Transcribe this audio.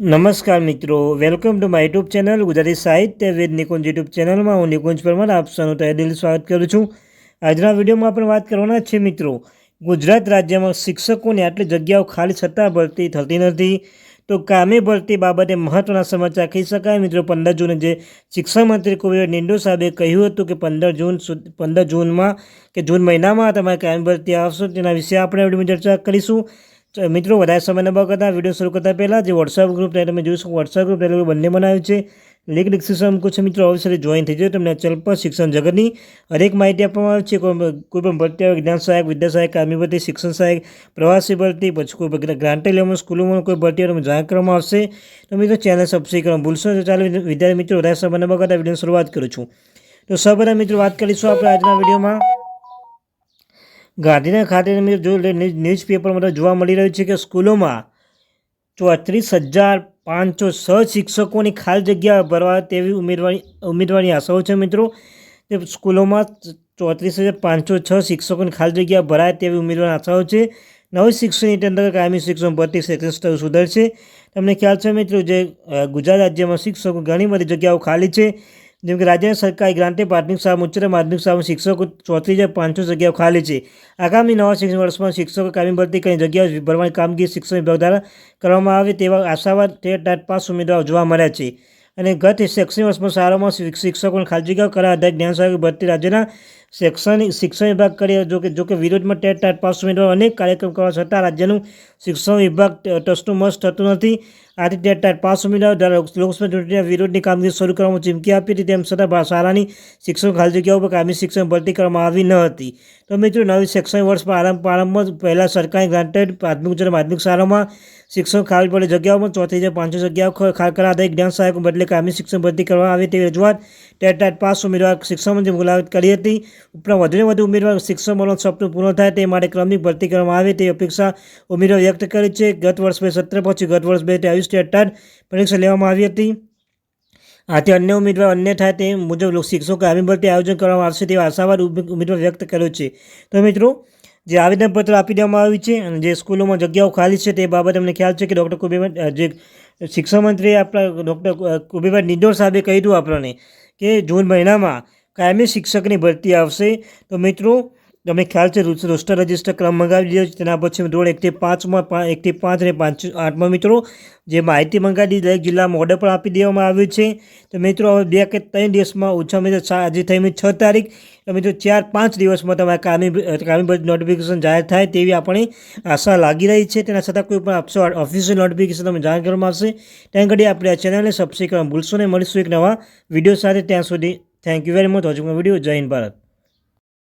નમસ્કાર મિત્રો welcome to my YouTube channel Gujarati સાહિત્ય વેદ નિકુંજ યુટ્યુબ ચેનલમાં હું નિકુંજ પરમાર, આપ સૌનું તહેદિલ સ્વાગત કરું છું. આજના વિડીયોમાં આપણે વાત કરવાના છે મિત્રો, ગુજરાત રાજ્યમાં શિક્ષકોની આટલી જગ્યાઓ ખાલી છતાં ભરતી થતી નથી. તો કામે ભરતી બાબતે મહત્ત્વના સમાચાર કહી શકાય. મિત્રો, પંદર જૂને જે શિક્ષણ મંત્રી કુબેર નિંડો સાહેબે કહ્યું હતું કે પંદર જૂન પંદર જૂનમાં કે જૂન મહિનામાં તમારે કાયમ ભરતી આવશો, તેના વિશે આપણે ચર્ચા કરીશું. મિત્રો, વધારે સમય ન બગાડતા વીડિયો શરૂ કરતા પહેલાં જે વોટ્સઅપ ગ્રુપ તમે જોઈશું વોટ્સઅપ ગ્રુપ ટેલિગ્રામ બંને બનાવ્યું છે. લિંક ડિસ્ક્રિપ્શન મૂકું છે મિત્રો, અવશ્ય જોઈન થઈ જાય તમને ચેનલ પર શિક્ષણ જગતની હરેક માહિતી આપવામાં આવે છે. કોઈ પણ ભરતી આવે, જ્ઞાન સહાયક, વિદ્યા સહાયક કામી ભરતી, શિક્ષણ સહાયક, પ્રવાસી ભરતી, પછી કોઈ ગ્રાન્ટેડ લેવલમાં સ્કૂલોમાં કોઈ ભરતી હોય જાણ કરવામાં આવશે. તો મિત્રો ચેનલ સબસ્ક્રાઈબ કરવા ભૂલશો તો ચાલો વિદ્યાર્થી મિત્રો, વધારે સમય ન બગાડતા વીડિયો શરૂઆત કરું છું. તો સૌપ્રથમ મિત્રો, વાત કરીશું આપણે આજના વિડીયોમાં. ગાંધીનગર ખાતે જો ન્યૂઝપેપરમાં જોવા મળી રહ્યું છે કે સ્કૂલોમાં ચોત્રીસ હજાર પાંચસો છ શિક્ષકોની ખાલી જગ્યા ભરવા તેવી ઉમેદવારી ઉમેદવારની આશાઓ છે મિત્રો. તે સ્કૂલોમાં ચોત્રીસ હજાર પાંચસો છ શિક્ષકોની ખાલી જગ્યા ભરાય તેવી ઉમેદવારની આશાઓ છે. નવી શિક્ષણ નીતિ અંતર્ગત કાયમી શિક્ષણ ભરતી શૈક્ષણિક સ્તર સુધરશે. તમને ખ્યાલ છે મિત્રો, જે ગુજરાત રાજ્યમાં શિક્ષકો ઘણી બધી જગ્યાઓ ખાલી છે. જેમ કે રાજ્ય સરકારે ગ્રાન્ટે પ્રાથમિક શાળા ઉચ્ચતર માધ્યમિક શાળામાં શિક્ષકો ચોત્રીસ હજાર પાંચસો જગ્યાઓ ખાલી છે. આગામી નવા શિક્ષણ વર્ષમાં શિક્ષકો કાયમી ભરતી કરી જગ્યાઓ ભરવાની કામગીરી શિક્ષણ વિભાગ દ્વારા કરવામાં આવે તેવા આશાવાદ ટેટ ટાટ પાસ ઉમેદવારો જોવા મળ્યા છે. અને ગત શૈક્ષણિક વર્ષમાં શાળામાં શિક્ષકોને ખાલી જગ્યાઓ કરવા આધારિત જ્ઞાન સહાયક ભરતી રાજ્યના શૈક્ષણિક શિક્ષણ વિભાગ કર્યો જો કે જો કે વિરોધમાં ટેટ ટાટ પાસ ઉમેદવાર અનેક કાર્યક્રમ કરવા છતાં રાજ્યનું શિક્ષણ વિભાગ ટ્રસ્ટનું મસ્ત થતું નથી. આથી ટેટ ટાટ પાસ ઉમેદવાર દ્વારા લોકસભા ચૂંટણીના વિરોધની કામગીરી શરૂ કરવામાં ચીમકી આપી હતી. તેમ છતાં શાળાની શિક્ષણ ખાલી જગ્યાઓ પર કાયમી શિક્ષણ ભરતી કરવામાં આવી ન હતી. તો મિત્રો, નવી શૈક્ષણિક વર્ષ પ્રારંભ પ્રારંભમાં પહેલાં સરકારી ગ્રાન્ટેડ પ્રાથમિક ઉચ્ચ માધ્યમિક શાળામાં શિક્ષણ ખાલી પડે જગ્યાઓમાં ચોથી હજાર પાંચસો જગ્યાઓ ખાલી આધારિત જ્ઞાન સહાયકો બદલે કાયમી શિક્ષણ ભરતી કરવામાં આવે તેવી રજૂઆત ટેટ ટાટ પાસ ઉમેદવાર શિક્ષણ મંત્રી મુલાકાત કરી હતી. ઉપરાંત વધુને વધુ ઉમેદવાર શિક્ષણ મળવાનું સપનું પૂર્ણ થાય તે માટે ક્રમિક ભરતી કરવામાં આવે તેવી અપેક્ષા ઉમેદવાર વ્યક્ત કરી છે. ગત વર્ષ બે સત્ર પછી ગત વર્ષ બે ત્રેવીસ ટેટ ટાટ પરીક્ષા લેવામાં આવી હતી. આથી અન્ય ઉમેદવાર અન્ય થાય તે મુજબ શિક્ષકો આવી ભરતી આયોજન કરવામાં આવશે તેવા આશાવાદ ઉમેદવાર વ્યક્ત કર્યો છે. તો મિત્રો, જે આવેદનપત્ર આપી દેવામાં આવ્યું છે અને જે સ્કૂલોમાં જગ્યાઓ ખાલી છે તે બાબતે અમને ખ્યાલ છે કે ડૉક્ટર કુબેભાઈ જે શિક્ષણ મંત્રી આપણા ડૉક્ટર કુબેભાઈ નિડોર સાહેબે કહ્યું આપણને કે જૂન મહિનામાં કાયમી શિક્ષકની ભરતી આવશે. તો મિત્રો તમને ખ્યાલ છે રોસ્ટર રજિસ્ટર ક્રમ મંગાવી દીધો તેના પછી ધોરણ એકથી પાંચમાં એકથી પાંચ અને પાંચ આઠમાં મિત્રો, જે માહિતી મંગાવી દરેક જિલ્લામાં ઓર્ડર પણ આપી દેવામાં આવ્યું છે. તો મિત્રો, હવે બે કે ત્રણ દિવસમાં ઓછામાં ઓછા આજે થઈ છ તારીખ. તો મિત્રો, ચાર પાંચ દિવસમાં તમારે કામી કામી નોટિફિકેશન જાહેર થાય તેવી આપણી આશા લાગી રહી છે. તેના છતાં કોઈ પણ આપશો ઓફિશિયલ નોટિફિકેશન તમે જાણ કરવામાં આવશે. ત્યાં ઘડી આપણે આ ચેનલને સબસ્ક્રાઈબ કરવા ભૂલશો નહીં. મળીશું એક નવા વીડિયો સાથે. ત્યાં સુધી thank you very much watching video Jai Hind Bharat